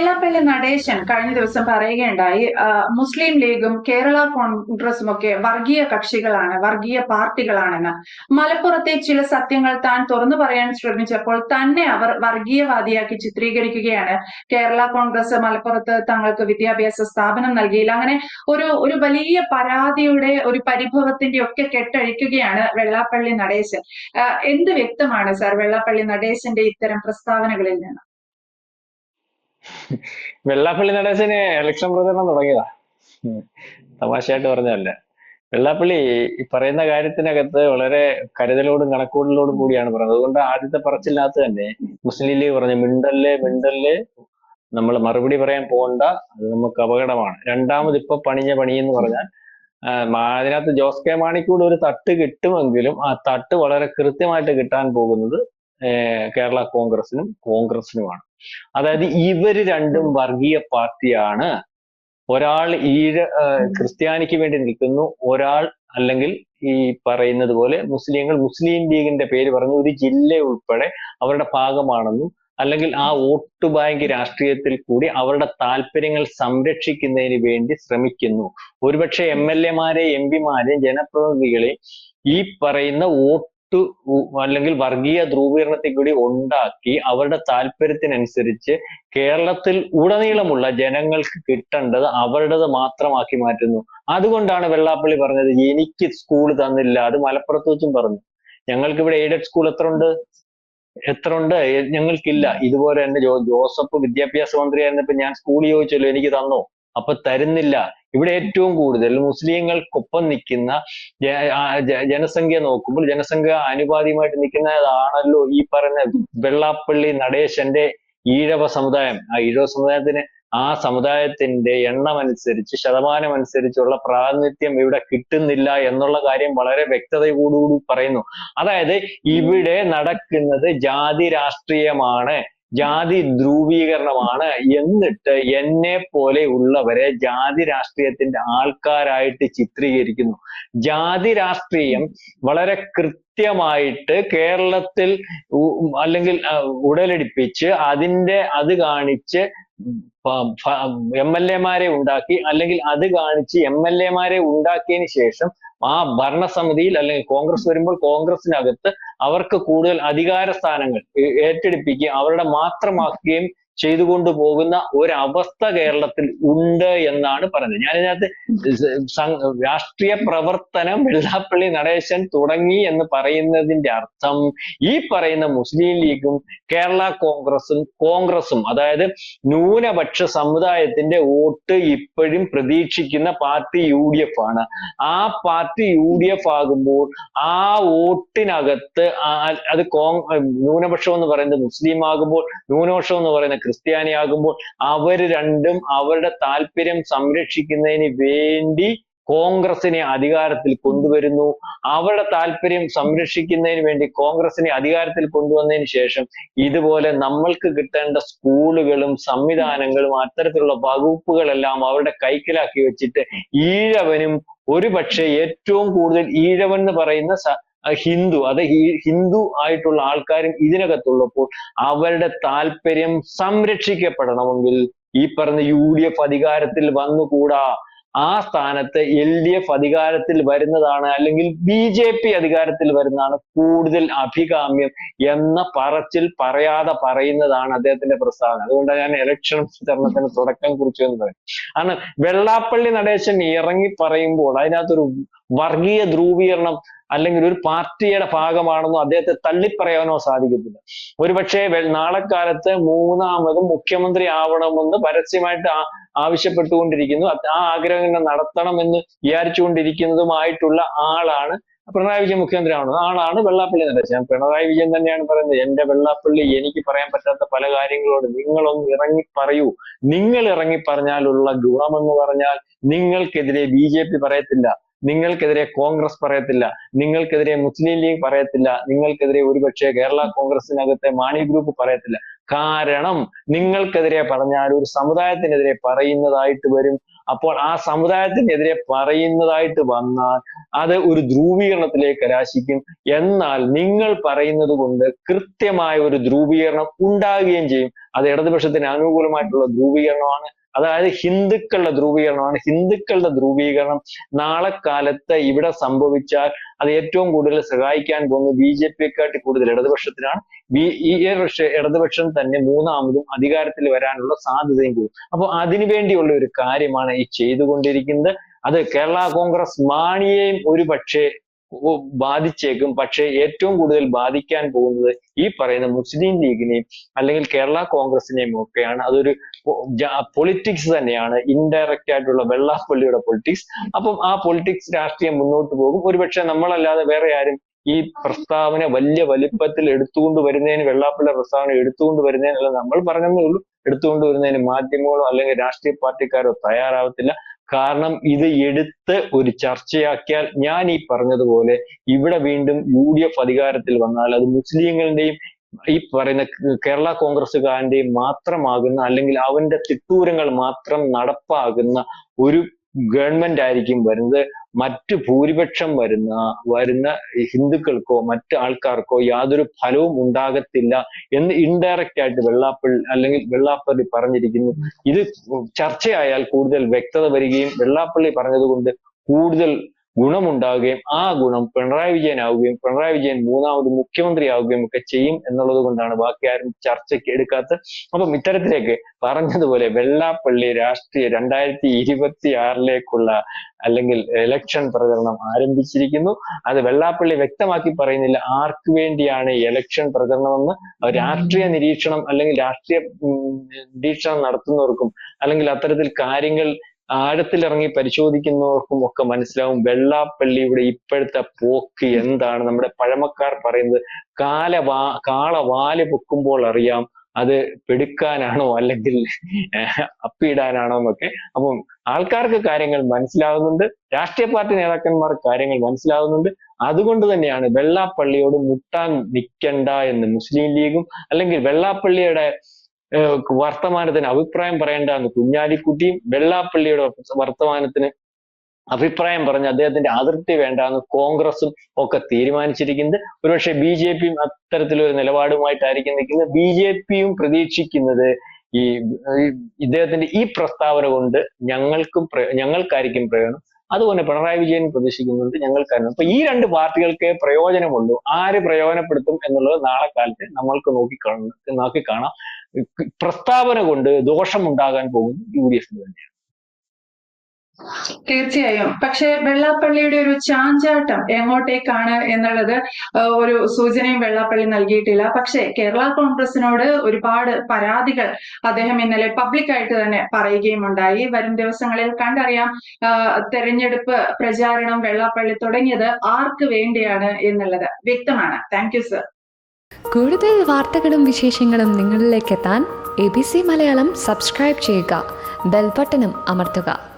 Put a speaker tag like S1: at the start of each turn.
S1: വെള്ളാപ്പള്ളി നടേശൻ കഴിഞ്ഞ ദിവസം പറയുകയുണ്ടായി മുസ്ലിം ലീഗും കേരള കോൺഗ്രസും ഒക്കെ വർഗീയ കക്ഷികളാണ് വർഗീയ പാർട്ടികളാണെന്ന്. മലപ്പുറത്തെ ചില സത്യങ്ങൾ താൻ തുറന്നു പറയാൻ ശ്രമിച്ചപ്പോൾ തന്നെ അവർ വർഗീയവാദിയാക്കി ചിത്രീകരിക്കുകയാണ്. കേരള കോൺഗ്രസ് മലപ്പുറത്ത് തങ്ങൾക്ക് വിദ്യാഭ്യാസ സ്ഥാപനം നൽകിയില്ല. അങ്ങനെ ഒരു ഒരു വലിയ പരാതിയുടെ ഒരു പരിഭവത്തിന്റെ ഒക്കെ കെട്ടഴിക്കുകയാണ് വെള്ളാപ്പള്ളി നടേശൻ. എന്ത് വ്യക്തമാണ് സാർ വെള്ളാപ്പള്ളി നടേശന്റെ ഇത്തരം പ്രസ്താവനകളിൽ നിന്ന്?
S2: വെള്ളാപ്പള്ളി നടേശന് ഇലക്ഷൻ പ്രചരണം തുടങ്ങിയതാ. തമാശയായിട്ട് പറഞ്ഞതല്ല. വെള്ളാപ്പള്ളി ഈ പറയുന്ന കാര്യത്തിനകത്ത് വളരെ കരുതലോടും കണക്കൂടലോടും കൂടിയാണ് പറഞ്ഞത്. അതുകൊണ്ട് ആദ്യത്തെ പറച്ചില്ലാത്ത തന്നെ മുസ്ലിം ലീഗ് പറഞ്ഞു മിണ്ടല്ലേ മിണ്ടല്ലേ? നമ്മൾ മറുപടി പറയാൻ പോകണ്ട. അത് നമുക്ക് അപകടമാണ്. രണ്ടാമത് ഇപ്പൊ പണിഞ്ഞ പണി എന്ന് പറഞ്ഞാൽ അതിനകത്ത് ജോസ് കെ മാണിക്കൂടെ ഒരു തട്ട് കിട്ടുമെങ്കിലും ആ തട്ട് വളരെ കൃത്യമായിട്ട് കിട്ടാൻ പോകുന്നത് കേരള കോൺഗ്രസിനും കോൺഗ്രസിനുമാണ്. അതായത് ഇവർ രണ്ടും വർഗീയ പാർട്ടിയാണ്. ഒരാൾ ഈഴ ക്രിസ്ത്യാനിക്ക് വേണ്ടി നിൽക്കുന്നു ഒരാൾ അല്ലെങ്കിൽ ഈ പറയുന്നത് പോലെ മുസ്ലിങ്ങൾ മുസ്ലിം ലീഗിന്റെ പേര് പറഞ്ഞു ഒരു ജില്ല ഉൾപ്പെടെ അവരുടെ ഭാഗമാണെന്നും അല്ലെങ്കിൽ ആ വോട്ട് ബാങ്ക് രാഷ്ട്രീയത്തിൽ കൂടി അവരുടെ താല്പര്യങ്ങൾ സംരക്ഷിക്കുന്നതിന് വേണ്ടി ശ്രമിക്കുന്നു. ഒരുപക്ഷെ എം എൽ എമാരെയും എം പിമാരെയും ജനപ്രതിനിധികളെയും ഈ പറയുന്ന വോട്ട് ഉ- അല്ലെങ്കിൽ വർഗീയ ധ്രുവീകരണത്തെ കൂടി ഉണ്ടാക്കി അവരുടെ താല്പര്യത്തിനനുസരിച്ച് കേരളത്തിൽ ഉടനീളമുള്ള ജനങ്ങൾക്ക് കിട്ടേണ്ടത് അവരുടേത് മാത്രമാക്കി മാറ്റുന്നു. അതുകൊണ്ടാണ് വെള്ളാപ്പള്ളി പറഞ്ഞത് എനിക്ക് സ്കൂൾ തന്നില്ല. അത് മലപ്പുറത്ത് വെച്ചും പറഞ്ഞു. ഞങ്ങൾക്ക് ഇവിടെ എയ്ഡഡ് സ്കൂൾ എത്ര ഉണ്ട് എത്ര ഉണ്ട് ഞങ്ങൾക്കില്ല. ഇതുപോലെ തന്നെ ജോ ജോസഫ് വിദ്യാഭ്യാസ മന്ത്രിയായിരുന്നപ്പോ ഞാൻ സ്കൂൾ ചോദിച്ചല്ലോ എനിക്ക് തന്നോ? അപ്പൊ തരുന്നില്ല. ഇവിടെ ഏറ്റവും കൂടുതൽ മുസ്ലിങ്ങൾക്കൊപ്പം നിൽക്കുന്ന ജനസംഖ്യ നോക്കുമ്പോൾ ജനസംഖ്യ ആനുപാതികമായിട്ട് നിൽക്കുന്നതാണല്ലോ ഈ പറയുന്ന വെള്ളാപ്പള്ളി നടേശന്റെ ഈഴവ സമുദായം. ആ ഈഴവ സമുദായത്തിന് ആ സമുദായത്തിന്റെ എണ്ണം അനുസരിച്ച് ശതമാനം അനുസരിച്ചുള്ള പ്രാതിനിധ്യം ഇവിടെ കിട്ടുന്നില്ല എന്നുള്ള കാര്യം വളരെ വ്യക്തതയോടുകൂടി പറയുന്നു. അതായത് ഇവിടെ നടക്കുന്നത് ജാതി രാഷ്ട്രീയമാണ്. ജാതി ധ്രുവീകരണമാണ് എന്നിട്ട് എന്നെ പോലെ ഉള്ളവരെ ജാതി രാഷ്ട്രീയത്തിന്റെ ആൾക്കാരായിട്ട് ചിത്രീകരിക്കുന്നു. ജാതി രാഷ്ട്രീയം വളരെ കൃത്യമായിട്ട് കേരളത്തിൽ അല്ലെങ്കിൽ ഉടലെടുപ്പിച്ച് അതിന്റെ അത് കാണിച്ച് എം എൽ എമാരെ ഉണ്ടാക്കി അല്ലെങ്കിൽ അത് കാണിച്ച് എം എൽ എമാരെ ഉണ്ടാക്കിയതിന് ശേഷം ആ ഭരണസമിതിയിൽ അല്ലെങ്കിൽ കോൺഗ്രസ് വരുമ്പോൾ കോൺഗ്രസിനകത്ത് അവർക്ക് കൂടുതൽ അധികാര സ്ഥാനങ്ങൾ ഏറ്റെടുപ്പിക്കുകയും അവരുടെ മാത്രമാക്കുകയും ചെയ്തുകൊണ്ട് പോകുന്ന ഒരവസ്ഥ കേരളത്തിൽ ഉണ്ട് എന്നാണ് പറയുന്നത്. ഞാൻ ഇതിനകത്ത് രാഷ്ട്രീയ പ്രവർത്തനം വെള്ളാപ്പള്ളി നടേശൻ തുടങ്ങി എന്ന് പറയുന്നതിന്റെ അർത്ഥം ഈ പറയുന്ന മുസ്ലിം ലീഗും കേരള കോൺഗ്രസും കോൺഗ്രസും അതായത് ന്യൂനപക്ഷ സമുദായത്തിന്റെ വോട്ട് ഇപ്പോഴും പ്രതീക്ഷിക്കുന്ന പാർട്ടി യു ഡി എഫ് ആണ്. ആ പാർട്ടി യു ഡി എഫ് ആകുമ്പോൾ ആ വോട്ടിനകത്ത് അത് ന്യൂനപക്ഷം എന്ന് പറയുന്നത് മുസ്ലിം ആകുമ്പോൾ ന്യൂനപക്ഷം എന്ന് പറയുന്ന ക്രിസ്ത്യാനി ആകുമ്പോൾ അവർ രണ്ടും അവരുടെ താല്പര്യം സംരക്ഷിക്കുന്നതിന് വേണ്ടി കോൺഗ്രസിനെ അധികാരത്തിൽ കൊണ്ടുവരുന്നു. അവരുടെ താല്പര്യം സംരക്ഷിക്കുന്നതിന് വേണ്ടി കോൺഗ്രസിനെ അധികാരത്തിൽ കൊണ്ടുവന്നതിന് ശേഷം ഇതുപോലെ നമ്മൾക്ക് കിട്ടേണ്ട സ്കൂളുകളും സംവിധാനങ്ങളും അത്തരത്തിലുള്ള വകുപ്പുകളെല്ലാം അവരുടെ കൈക്കലാക്കി വെച്ചിട്ട് ഈഴവനും ഒരുപക്ഷെ ഏറ്റവും കൂടുതൽ ഈഴവൻ എന്ന് പറയുന്ന ഹിന്ദു അത് ഹിന്ദു ആയിട്ടുള്ള ആൾക്കാരും ഇതിനകത്തുള്ളപ്പോൾ അവരുടെ താല്പര്യം സംരക്ഷിക്കപ്പെടണമെങ്കിൽ ഈ പറഞ്ഞ യു ഡി എഫ് അധികാരത്തിൽ വന്നുകൂടാ. ആ സ്ഥാനത്ത് എൽ ഡി എഫ് അധികാരത്തിൽ വരുന്നതാണ് അല്ലെങ്കിൽ ബി ജെ പി അധികാരത്തിൽ വരുന്നതാണ് കൂടുതൽ അഭികാമ്യം എന്ന പറച്ചിൽ പറയാതെ പറയുന്നതാണ് അദ്ദേഹത്തിന്റെ പ്രസ്താവന അതുകൊണ്ടാണ് ഞാൻ ഇലക്ഷൻ പ്രചരണത്തിന് തുടക്കം കുറിച്ചു എന്ന് പറയും കാരണം വെള്ളാപ്പള്ളി നടേശൻ ഇറങ്ങി പറയുമ്പോൾ അതിനകത്തൊരു വർഗീയ ധ്രുവീകരണം അല്ലെങ്കിൽ ഒരു പാർട്ടിയുടെ ഭാഗമാണെന്നോ അദ്ദേഹത്തെ തള്ളിപ്പറയാനോ സാധിക്കത്തില്ല. ഒരുപക്ഷെ നാളെ കാലത്ത് മൂന്നാമതും മുഖ്യമന്ത്രി ആവണമെന്ന് പരസ്യമായിട്ട് ആവശ്യപ്പെട്ടുകൊണ്ടിരിക്കുന്നു. ആ ആഗ്രഹം ഇങ്ങനെ നടത്തണമെന്ന് വിചാരിച്ചുകൊണ്ടിരിക്കുന്നതുമായിട്ടുള്ള ആളാണ് പിണറായി വിജയൻ മുഖ്യമന്ത്രി ആവണം. ആളാണ് വെള്ളാപ്പള്ളി നടേശൻ. പിണറായി വിജയൻ തന്നെയാണ് പറയുന്നത്. എന്റെ വെള്ളാപ്പള്ളി എനിക്ക് പറയാൻ പറ്റാത്ത പല കാര്യങ്ങളോട് നിങ്ങളൊന്ന് ഇറങ്ങി പറയൂ. നിങ്ങൾ ഇറങ്ങി പറഞ്ഞാലുള്ള ഗുണമെന്ന് പറഞ്ഞാൽ നിങ്ങൾക്കെതിരെ ബി ജെ പി പറയത്തില്ല. നിങ്ങൾക്കെതിരെ കോൺഗ്രസ് പറയത്തില്ല. നിങ്ങൾക്കെതിരെ മുസ്ലിം ലീഗ് പറയത്തില്ല. നിങ്ങൾക്കെതിരെ ഒരുപക്ഷെ കേരള കോൺഗ്രസിനകത്തെ മാണി ഗ്രൂപ്പ് പറയത്തില്ല. കാരണം നിങ്ങൾക്കെതിരെ പറഞ്ഞാൽ ഒരു സമുദായത്തിനെതിരെ പറയുന്നതായിട്ട് വരും. അപ്പോൾ ആ സമുദായത്തിനെതിരെ പറയുന്നതായിട്ട് വന്നാൽ അത് ഒരു ധ്രുവീകരണത്തിലേക്ക് കലാശിക്കും എന്നാൽ നിങ്ങൾ പറയുന്നത് കൊണ്ട് കൃത്യമായ ഒരു ധ്രുവീകരണം ഉണ്ടാകുകയും ചെയ്യും. അത് ഇടതുപക്ഷത്തിന് അനുകൂലമായിട്ടുള്ള ധ്രുവീകരണമാണ്. അതായത് ഹിന്ദുക്കളുടെ ധ്രുവീകരണമാണ്. ഹിന്ദുക്കളുടെ ധ്രുവീകരണം നാളെ കാലത്ത് ഇവിടെ സംഭവിച്ചാൽ അത് ഏറ്റവും കൂടുതൽ സഹായിക്കാൻ പോകുന്നത് ബി ജെ പിയെക്കാട്ടി കൂടുതൽ ഇടതുപക്ഷത്തിനാണ്. ബി ഈ പക്ഷേ ഇടതുപക്ഷം തന്നെ മൂന്നാമതും അധികാരത്തിൽ വരാനുള്ള സാധ്യതയും കൂടും. അപ്പൊ അതിനുവേണ്ടിയുള്ള ഒരു കാര്യമാണ് ഈ ചെയ്തുകൊണ്ടിരിക്കുന്നത്. അത് കേരള കോൺഗ്രസ് മാണിയെയും ഒരു പക്ഷേ ബാധിച്ചേക്കും. പക്ഷേ ഏറ്റവും കൂടുതൽ ബാധിക്കാൻ പോകുന്നത് ഈ പറയുന്ന മുസ്ലിം ലീഗിനെയും അല്ലെങ്കിൽ കേരള കോൺഗ്രസിനെയും ഒക്കെയാണ്. അതൊരു പൊളിറ്റിക്സ് തന്നെയാണ്. ഇൻഡയറക്റ്റ് ആയിട്ടുള്ള വെള്ളാപ്പള്ളിയുടെ പൊളിറ്റിക്സ്. അപ്പം ആ പൊളിറ്റിക്സ് രാഷ്ട്രീയം മുന്നോട്ട് പോകും. ഒരുപക്ഷെ നമ്മളല്ലാതെ വേറെ ആരും ഈ പ്രസ്താവന വലിയ വലിപ്പത്തിൽ എടുത്തുകൊണ്ട് വരുന്നതിന് വെള്ളാപ്പള്ളി പ്രസ്താവന എടുത്തുകൊണ്ട് വരുന്നതിനല്ല നമ്മൾ പറഞ്ഞതേ ഉള്ളൂ. എടുത്തുകൊണ്ട് വരുന്നതിന് മാധ്യമങ്ങളോ അല്ലെങ്കിൽ രാഷ്ട്രീയ പാർട്ടിക്കാരോ തയ്യാറാവത്തില്ല. കാരണം ഇത് എടുത്ത് ഒരു ചർച്ചയാക്കിയാൽ ഞാൻ ഈ പറഞ്ഞതുപോലെ ഇവിടെ വീണ്ടും യു ഡി എഫ് അധികാരത്തിൽ വന്നാൽ അത് മുസ്ലിങ്ങളുടെയും ഈ പറയുന്ന കേരള കോൺഗ്രസ്സുകാരന്റെയും മാത്രമാകുന്ന അല്ലെങ്കിൽ അവന്റെ തിട്ടൂരങ്ങൾ മാത്രം നടപ്പാകുന്ന ഒരു ഗവൺമെന്റ് ആയിരിക്കും വരുന്നത്. മറ്റു ഭൂരിപക്ഷം വരുന്ന വരുന്ന ഹിന്ദുക്കൾക്കോ മറ്റ് ആൾക്കാർക്കോ യാതൊരു ഫലവും ഉണ്ടാകത്തില്ല എന്ന് ഇൻഡയറക്റ്റ് ആയിട്ട് വെള്ളാപ്പള്ളി അല്ലെങ്കിൽ വെള്ളാപ്പള്ളി പറഞ്ഞിരിക്കുന്നു. ഇത് ചർച്ചയായാൽ കൂടുതൽ വ്യക്തത വരികയും വെള്ളാപ്പള്ളി പറഞ്ഞതുകൊണ്ട് കൂടുതൽ ഗുണമുണ്ടാവുകയും ആ ഗുണം പിണറായി വിജയൻ ആവുകയും പിണറായി വിജയൻ മൂന്നാമത് മുഖ്യമന്ത്രി ആവുകയും ഒക്കെ ചെയ്യും എന്നുള്ളത് കൊണ്ടാണ് ബാക്കി ആരും ചർച്ചയ്ക്ക് എടുക്കാത്തത്. അപ്പം ഇത്തരത്തിലേക്ക് പറഞ്ഞതുപോലെ വെള്ളാപ്പള്ളി രാഷ്ട്രീയ രണ്ടായിരത്തി ഇരുപത്തി ആറിലേക്കുള്ള അല്ലെങ്കിൽ ഇലക്ഷൻ പ്രചരണം ആരംഭിച്ചിരിക്കുന്നു. അത് വെള്ളാപ്പള്ളി വ്യക്തമാക്കി പറയുന്നില്ല ആർക്ക് വേണ്ടിയാണ് ഇലക്ഷൻ പ്രചരണമെന്ന്. രാഷ്ട്രീയ നിരീക്ഷണം അല്ലെങ്കിൽ രാഷ്ട്രീയ നിരീക്ഷണം നടത്തുന്നവർക്കും അല്ലെങ്കിൽ അത്തരത്തിൽ കാര്യങ്ങൾ ആഴത്തിലിറങ്ങി പരിശോധിക്കുന്നവർക്കും ഒക്കെ മനസ്സിലാവും വെള്ളാപ്പള്ളിയുടെ ഇപ്പോഴത്തെ പോക്ക് എന്താണ്. നമ്മുടെ പഴമക്കാർ പറയുന്നത് കാല വാ കാള വാൽ പൊക്കുമ്പോൾ അറിയാം അത് പെടുക്കാനാണോ അല്ലെങ്കിൽ അപ്പിടാനാണോ എന്നൊക്കെ. അപ്പം ആൾക്കാർക്ക് കാര്യങ്ങൾ മനസ്സിലാകുന്നുണ്ട് രാഷ്ട്രീയ പാർട്ടി നേതാക്കന്മാർ കാര്യങ്ങൾ മനസ്സിലാകുന്നുണ്ട് അതുകൊണ്ട് തന്നെയാണ് വെള്ളാപ്പള്ളിയോട് മുട്ടാൻ നിൽക്കണ്ട എന്ന് മുസ്ലിം ലീഗും അല്ലെങ്കിൽ വെള്ളാപ്പള്ളിയുടെ വർത്തമാനത്തിന് അഭിപ്രായം പറയേണ്ട എന്ന് കുഞ്ഞാലിക്കുട്ടിയും വെള്ളാപ്പള്ളിയുടെ വർത്തമാനത്തിന് അഭിപ്രായം പറഞ്ഞ് അദ്ദേഹത്തിന്റെ അതിർത്തി വേണ്ടാന്ന് കോൺഗ്രസും ഒക്കെ തീരുമാനിച്ചിരിക്കുന്നത്. ഒരുപക്ഷെ ബി ജെ പിയും അത്തരത്തിലൊരു നിലപാടുമായിട്ടായിരിക്കും നിൽക്കുന്നത്. ബി ജെ പിയും പ്രതീക്ഷിക്കുന്നത് ഈ ഇദ്ദേഹത്തിന്റെ ഈ പ്രസ്താവന കൊണ്ട് ഞങ്ങൾക്കും ഞങ്ങൾക്കായിരിക്കും പ്രയോജനം. അതുപോലെ പിണറായി വിജയൻ ഞങ്ങൾ ഞങ്ങൾക്കായിരുന്നു. അപ്പൊ ഈ രണ്ട് പാർട്ടികൾക്ക് പ്രയോജനമുള്ളൂ. ആര് പ്രയോജനപ്പെടുത്തും എന്നുള്ളത് നാളെ കാലത്ത് നമ്മൾക്ക് നോക്കി നോക്കി കാണാം. പ്രസ്താവന കൊണ്ട് ദോഷമുണ്ടാകാൻ പോകുന്നത് യു ഡി എഫിന് തന്നെ
S1: തീർച്ചയായും. പക്ഷെ വെള്ളാപ്പള്ളിയുടെ ഒരു ചാഞ്ചാട്ടം എങ്ങോട്ടേക്കാണ് എന്നുള്ളത് ഒരു സൂചനയും വെള്ളാപ്പള്ളി നൽകിയിട്ടില്ല. പക്ഷേ കേരള കോൺഗ്രസിനോട് ഒരുപാട് പരാതികൾ അദ്ദേഹം ഇന്നലെ പബ്ലിക്കായിട്ട് തന്നെ പറയുകയും ഉണ്ടായി വരും ദിവസങ്ങളിൽ കണ്ടറിയാം തെരഞ്ഞെടുപ്പ് പ്രചാരണം വെള്ളാപ്പള്ളി തുടങ്ങിയത് ആർക്ക് വേണ്ടിയാണ് എന്നുള്ളത് വ്യക്തമാണ്. Thank you sir.
S3: കൂടുതൽ വാർത്തകളും വിശേഷങ്ങളും നിങ്ങളിലേക്ക് എത്താൻ A B C Malayalam subscribe ചെയ്യുക ബെൽബട്ടനും അമർത്തുക.